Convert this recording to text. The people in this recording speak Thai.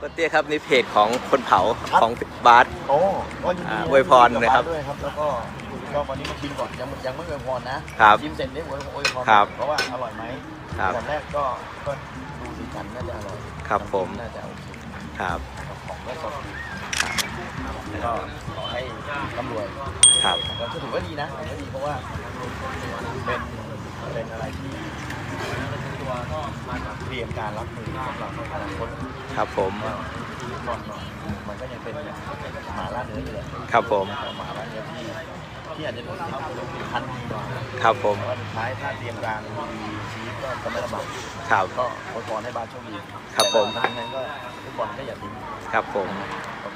ก็เตี้ยครับนี่เพจของคนเผาของบาส โอ้ก็ยินดีอ่าอวยพรนะครับด้วยครับ แล้วก็ก็วันนี้มาชิมก่อนยังยังไม่อวยพรนะครับชิมเสร็จได้อวยอวยพรครับเพราะว่าอร่อยไหมครับ ตอนแรกก็ก็ดูสีสันน่าจะอร่อยครับผมน่าจะโอเคครับของก็สดดีก็ขอให้ร่ำรวยครับก็ถือว่าดีนะถือว่าดีเพราะว่าเป็นเป็นอะไรที่ เตรียมการรับมือสำหรับอนาคตครับผมว่าที่ก่อนมันก็ยังเป็นหมาล่าเนื้ออยู่เลยครับผม หมาล่าเนื้อที่ที่อาจจะต้องทำเป็นพันดีกว่าครับผม แต่ว่าสุดท้ายถ้าเตรียมการดีชีวิตก็จะไม่ลำบากครับ ก็ขอพรให้บ้านโชคดีครับผม แต่ว่าทางนั้นก็ทุกคนก็อย่าทิ้งครับผม ก็